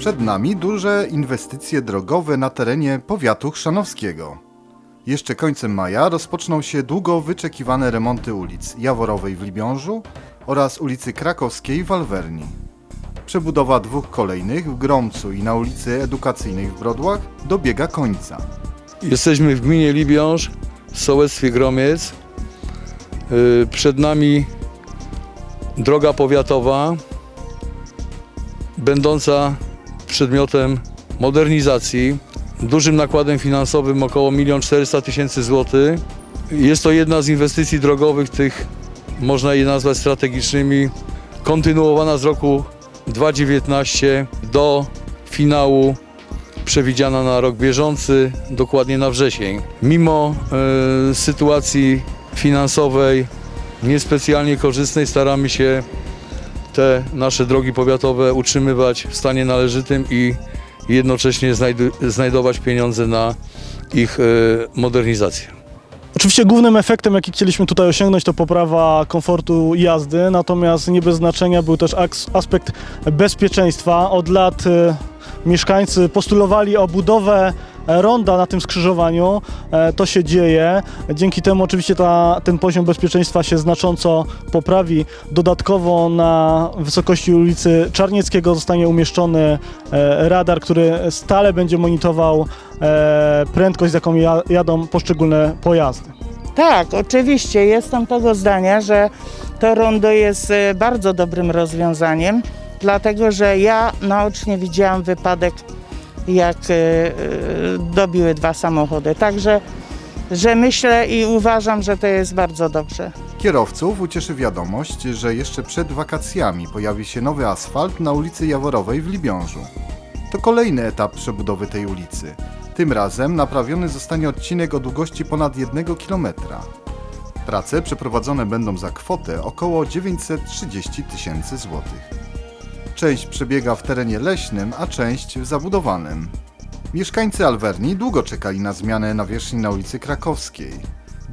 Przed nami duże inwestycje drogowe na terenie powiatu chrzanowskiego. Jeszcze końcem maja rozpoczną się długo wyczekiwane remonty ulic Jaworowej w Libiążu oraz ulicy Krakowskiej w Alwerni. Przebudowa dwóch kolejnych w Gromcu i na ulicy Edukacyjnej w Brodłach dobiega końca. Jesteśmy w gminie Libiąż, w sołectwie Gromiec. Yy, Przed nami droga powiatowa, będąca przedmiotem modernizacji, dużym nakładem finansowym około 1 400 tysięcy złotych. Jest to jedna z inwestycji drogowych, tych można je nazwać strategicznymi, kontynuowana z roku 2019 do finału przewidziana na rok bieżący, dokładnie na wrzesień. Mimo e, sytuacji finansowej niespecjalnie korzystnej staramy się te nasze drogi powiatowe utrzymywać w stanie należytym i jednocześnie znajdować pieniądze na ich e, modernizację. Oczywiście głównym efektem, jaki chcieliśmy tutaj osiągnąć, to poprawa komfortu jazdy, natomiast nie bez znaczenia był też aspekt bezpieczeństwa. Od lat e, mieszkańcy postulowali o budowę ronda na tym skrzyżowaniu. E, To się dzieje. Dzięki temu oczywiście ta, ten poziom bezpieczeństwa się znacząco poprawi. Dodatkowo na wysokości ulicy Czarnieckiego zostanie umieszczony e, radar, który stale będzie monitorował e, prędkość, z jaką ja- jadą poszczególne pojazdy. Tak, oczywiście. Jestem tego zdania, że to rondo jest e, bardzo dobrym rozwiązaniem, dlatego że ja naocznie widziałam wypadek, jak e, e, dobiły dwa samochody. Także że myślę i uważam, że to jest bardzo dobrze. Kierowców ucieszy wiadomość, że jeszcze przed wakacjami pojawi się nowy asfalt na ulicy Jaworowej w Libiążu. To kolejny etap przebudowy tej ulicy. Tym razem naprawiony zostanie odcinek o długości ponad 1 km. Prace przeprowadzone będą za kwotę około 930 tysięcy złotych. Część przebiega w terenie leśnym, a część w zabudowanym. Mieszkańcy Alwerni długo czekali na zmianę nawierzchni na ulicy Krakowskiej.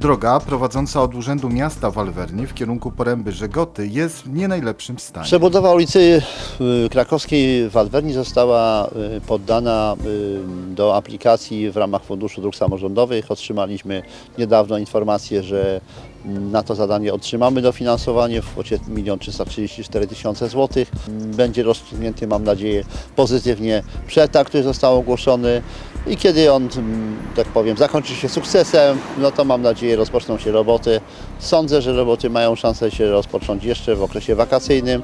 Droga prowadząca od Urzędu Miasta w Alwerni w kierunku Poręby Żegoty jest w nie najlepszym stanie. Przebudowa ulicy y, Krakowskiej w Alwerni została y, poddana y, do aplikacji w ramach Funduszu Dróg Samorządowych. Otrzymaliśmy niedawno informację, że mm, na to zadanie otrzymamy dofinansowanie w kwocie 1 334 tysiące złotych. Będzie rozstrzygnięty, mam nadzieję, pozytywnie przetarg, który został ogłoszony i kiedy on, mm, tak powiem, zakończy się sukcesem, no to mam nadzieję rozpoczną się roboty. Sądzę, że roboty mają szansę się rozpocząć jeszcze w okresie wakacyjnym.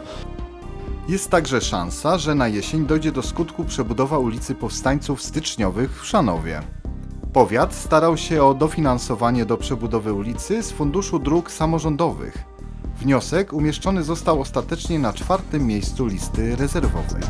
Jest także szansa, że na jesień dojdzie do skutku przebudowa ulicy Powstańców Styczniowych w Szanowie. Powiat starał się o dofinansowanie do przebudowy ulicy z Funduszu Dróg Samorządowych. Wniosek umieszczony został ostatecznie na czwartym miejscu listy rezerwowej.